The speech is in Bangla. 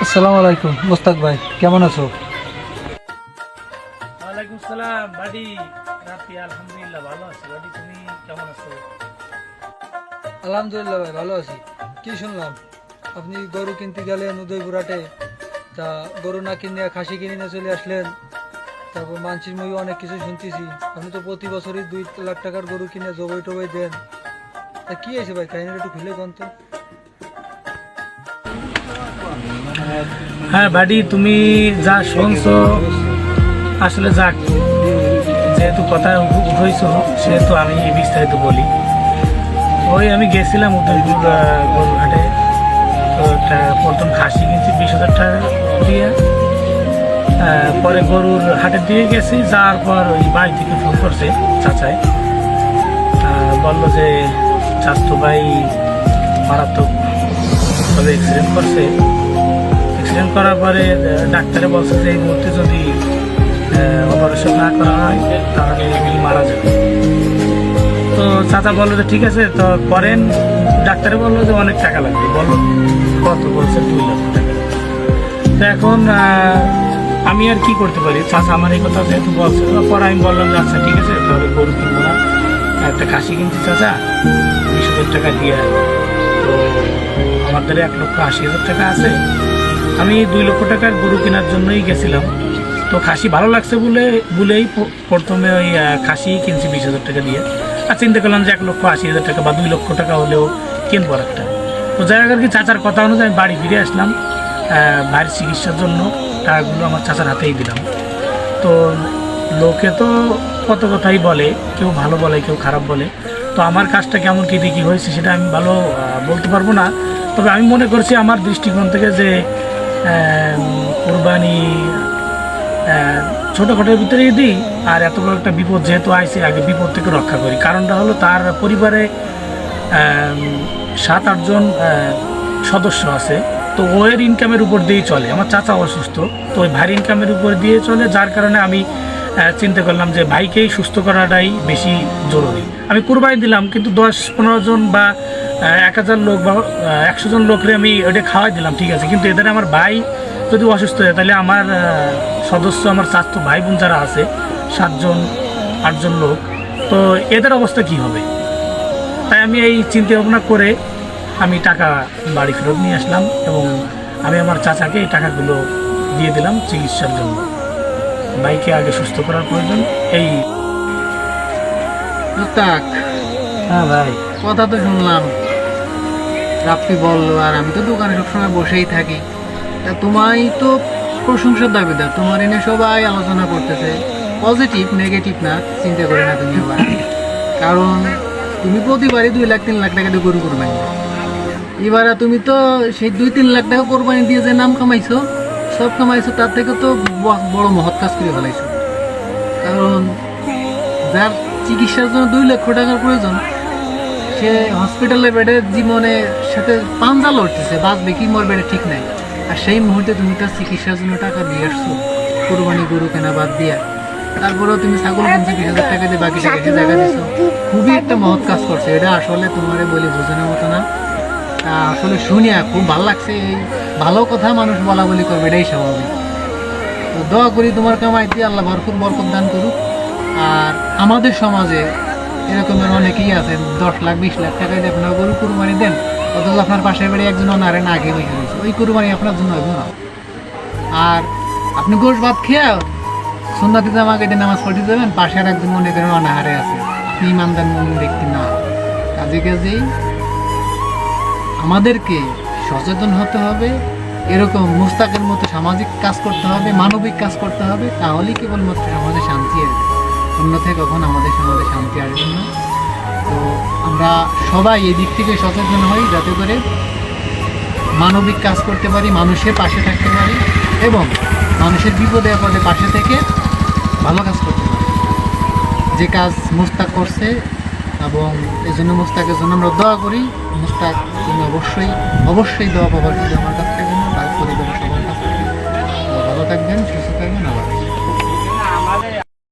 আসসালামু আলাইকুম। মোস্তাক ভাই কেমন আছো? ওয়ালাইকুম সালাম বাড়ি। রাতে আলহামদুলিল্লাহ ভালো আছি। বাড়ি তুমি কেমন আছো? আলহামদুলিল্লাহ ভাই ভালো আছি। কি শুনলাম? আপনি গরু কিনতে গেলেন উদয়পুরাটে তা গরু না কিনে খাসি কিনে নিয়ে চলে আসলেন তারপর মানসির মুই অনেক কিছু শুনতেছি। আপনি তো প্রতি বছরই দুই লাখ টাকার গরু কিনে জবই টবই দেন। তা কি হয়েছে ভাই? কাহিনীটা একটু খুলে কন তো? হ্যাঁ বাড়ি, তুমি যা শুনছো, আসলে যাক, যেহেতু কথা হয়েছ সেহেতু আমি বিস্তারিত বলি। ওই আমি গেছিলাম উদয়পুর গরুরহাটে তো একটা প্রথম খাসি কিনছি, বিশ হাজার টাকা দিয়ে। পরে গরুর হাটে দিয়ে গেছি, যাওয়ার পর ওই বাড়ি থেকে ফোন করছে চাচাই। বলল যে স্বাস্থ্য ভাই মারাত্মক তবে অ্যাক্সিডেন্ট করছে। অ্যাক্সিডেন্ট করার পরে ডাক্তারে বলছে যে এই মুহূর্তে যদি অপারেশন না করা হয়, তাহলে উনি মারা যাবে। তো চাচা বলল যে, ঠিক আছে, তো করেন। ডাক্তারে বলল যে, অনেক টাকা লাগবে। বলল, কত? বলছে, দুই লক্ষ টাকা তো এখন আমি আর কি করতে পারি? চাচা আমার এই কথা যেহেতু বলছে পরে আমি বললাম যে আচ্ছা ঠিক আছে, তাহলে গরু কিনবো না। একটা খাসি কিনছি, চাচা বিশ হাজার টাকা দিয়ে। তো আমার দ্বারা এক লক্ষ আশি হাজার টাকা আছে। আমি দুই লক্ষ টাকার গরু কেনার জন্যই গেছিলাম। তো খাসি ভালো লাগছে বলে, বলেই প্রথমে ওই খাসি কিনছি বিশ হাজার টাকা দিয়ে। আর চিন্তা করলাম যে এক লক্ষ আশি হাজার টাকা বা দুই লক্ষ টাকা হলেও কিনবো একটা। তো যাই হোক আর কি, চাচার কথা অনুযায়ী আমি বাড়ি ফিরে আসলাম। ভাইয়ের চিকিৎসার জন্য টাকাগুলো আমার চাচার হাতেই দিলাম। তো লোকে তো কত কথাই বলে, কেউ ভালো বলে, কেউ খারাপ বলে। তো আমার কাজটা কেমন, কী দেখি হয়েছে সেটা আমি ভালো বলতে পারব না। তবে আমি মনে করছি আমার দৃষ্টিকোণ থেকে যে কোরবানি ছোটোখাটোর ভিতরেই দিই, আর এত বড় একটা বিপদ যেহেতু আইসে আগে বিপদ থেকে রক্ষা করি। কারণটা হলো তার পরিবারে সাত আটজন সদস্য আছে। তো ওয়ের ইনকামের উপর দিয়েই চলে। আমার চাচা অসুস্থ, তো ওই ভাইয়ের ইনকামের উপর দিয়ে চলে, যার কারণে আমি চিন্তা করলাম যে ভাইকেই সুস্থ করাটাই বেশি জরুরি। আমি কুরবানি দিলাম, কিন্তু দশ, পনেরো জন বা এক হাজার লোক বা একশো জন লোকরে আমি ওটা খাওয়াই দিলাম ঠিক আছে। কিন্তু এদের আমার ভাই যদি অসুস্থ হয় তাহলে আমার সদস্য আমার স্বাস্থ্য ভাই বোন যারা আছে সাতজন আটজন লোক তো এদের অবস্থা কি হবে? তাই আমি এই চিন্তা ভাবনা করে আমি টাকা বাড়ি ফেরত নিয়ে আসলাম এবং আমি আমার চাচাকে এই টাকাগুলো দিয়ে দিলাম চিকিৎসার জন্য। ভাইকে আগে সুস্থ করার প্রয়োজন এই। হ্যাঁ ভাই। কথা তো শুনলাম। রাপ্পি বলল, আর আমি তো দোকানে সবসময় বসেই থাকি। তা তোমায় তো প্রশংসার দাবিদার তোমার এনে সবাই আলোচনা করতেছে। পজিটিভ, নেগেটিভ না, চিন্তা করে না তুমি আবার কারণ তুমি প্রতিবারই দুই লাখ, তিন লাখ টাকা দিয়ে গরু কোরবানি। এবার তুমি তো সেই দুই, তিন লাখ টাকা কোরবানি দিয়ে যে নাম কামাইছো, সব কামাইছো, তার থেকে তো বড় মহৎ কাজ করে ফেলাইছো। কারণ যার চিকিৎসার জন্য দুই লক্ষ টাকার প্রয়োজন সে হসপিটালে বেডে জীবনের সাথে পাঞ্জা লড়তেছে, বাঁচবে কি মরবে এটা ঠিক নাই। আর সেই মুহূর্তে তুমি তার চিকিৎসার জন্য টাকা দিয়ে আসছো, কোরবানি গরু কেনা বাদ দিয়া। তারপরেও তুমি ছাগল কিনছো বিশ হাজার টাকা দিয়ে বাকি টাকা জায়গা দিছো। খুবই একটা মহৎ কাজ করছে। এটা আসলে তোমারে বলি বোঝানোর মতো না। আসলে শুনিয়া খুব ভালো লাগছে এই ভালো কথা মানুষ বলা বলি করবে, এটাই স্বাভাবিক। তো দোয়া করি তোমার কামাইতে আল্লাহ ভরপুর বরকত দান করুক। আর আমাদের সমাজে এরকমের অনেকেই আছে, দশ লাখ, বিশ লাখ টাকা দিয়ে আপনার গরু কুরবানি দেন। অথচ আপনার পাশের বাড়ি একজন অনারে না আগে বসে রয়েছে। ওই কুরবানি আপনার জন্য হবে না। আর আপনি গোশ ভাত খেয়ে সন্ধ্যাতে আমাকে দিয়ে নামাজ পড়তে দেবেন, পাশের একজন মনে করেন অনাহারে আছে। আপনি ইমানদার মন ব্যক্তি না। কাজে কাজেই আমাদেরকে সচেতন হতে হবে, এরকম মুস্তাকের মতো সামাজিক কাজ করতে হবে, মানবিক কাজ করতে হবে, তাহলেই কেবলমাত্র সমাজে শান্তি আসবে। অন্যথায় কখন আমাদের সমাজে শান্তি আসবে না। তো আমরা সবাই এই দিক থেকে সচেতন হই যাতে করে মানবিক কাজ করতে পারি, মানুষের পাশে থাকতে পারি এবং মানুষের বিপদে আপদে পাশে থেকে ভালো কাজ করতে পারি। যে কাজ মুস্তাক করছে এবং এই জন্য মুস্তাকের জন্য আমরা দোয়া করি। মুস্তাক, তুমি অবশ্যই অবশ্যই দোয়া পাবার আমার কাছ থেকে তার পরিবারের সবার কাছ থেকে। ভালো থাকবেন, সুস্থ থাকবেন আবার